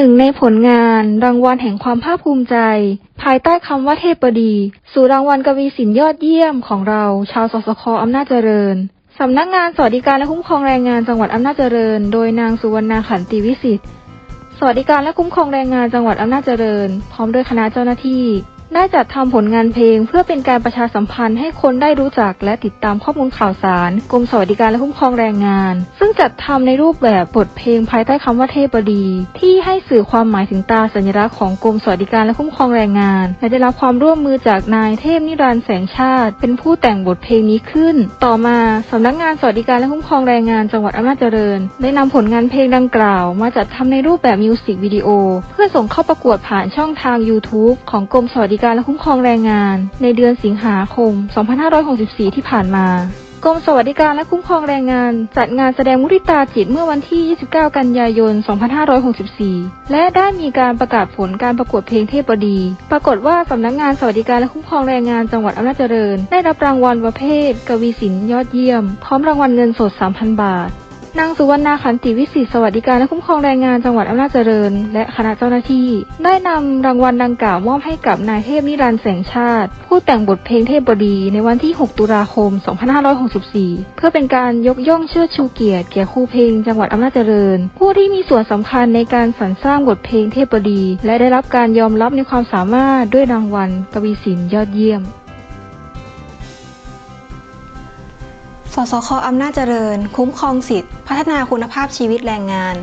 หนึ่งในผลงาน รางวัลแห่งความภาคภูมิใจ ภายใต้คำว่าเทพบดี สู่รางวัลกวีศิลป์ยอดเยี่ยมของเรา ชาวสสคอำนาจเจริญสำนักงานสวัสดิการและคุ้มครองแรงงานจังหวัดอำนาจเจริญ โดยนางสุวรรณาขันติวิสิทธิ์สวัสดิการและคุ้มครองแรงงานจังหวัดอำนาจเจริญ พร้อมด้วยคณะเจ้าหน้าที่ ได้จัดทำผลงานเพลง เพื่อเป็นการประชาสัมพันธ์ให้คนได้รู้จักและติดตามข้อมูลข่าวสารกรมสวัสดิการและคุ้มครองแรงงาน ซึ่งจัดทำในรูปแบบบทเพลงภายใต้คำว่าเทพบดี ที่ให้สื่อความหมายถึงตาสัญลักษณ์ของกรมสวัสดิการและคุ้มครองแรงงาน และได้รับความร่วมมือจากนายเทพนิรันดร์แสงชาติ เป็นผู้แต่งบทเพลงนี้ขึ้น ต่อมาสำนักงานสวัสดิการและคุ้มครองแรงงานจังหวัดอำนาจเจริญ ได้นำผลงานเพลงดังกล่าว มาจัดทำในรูปแบบมิวสิกวิดีโอเพื่อส่งเข้าประกวดผ่านช่องทาง YouTube ของกรมสวัสดิการการและคุ้มครองแรงงาน ในเดือนสิงหาคม 2564 ที่ผ่านมากรมสวัสดิการและคุ้มครองแรงงาน จัดงานแสดงมุทิตาจิตเมื่อวันที่ 29 กันยายน 2564 และได้มีการประกาศผลการประกวดเพลงเทพบดี ปรากฏว่าสำนักงานสวัสดิการและคุ้มครองแรงงานจังหวัดอำนาจเจริญ ได้รับรางวัลประเภท กวีศิลป์ยอดเยี่ยม พร้อมรางวัลเงินสด 3,000 บาท นางสุวรรณาขันติวิสิทธิสวัสดิการและคุ้มครองแรงงานจังหวัดอำนาจเจริญ และคณะเจ้าหน้าที่ ได้นำรางวัลดังกล่าวมอบให้กับนายเทพนิรันดร์แสงชาติ ผู้แต่งบทเพลงเทพบดีในวันที่ 6 ตุลาคม 2564 เพื่อเป็นการยกย่องเชิดชูเกียรติแก่ครูเพลงจังหวัดอำนาจเจริญ ผู้ที่มีส่วนสำคัญในการสรรสร้างบทเพลงเทพบดี และได้รับการยอมรับในความสามารถด้วยรางวัลกวีศิลป์ยอดเยี่ยม สคอำนาจเจริญ คุ้มครองสิทธิพัฒนาคุณภาพชีวิตแรงงาน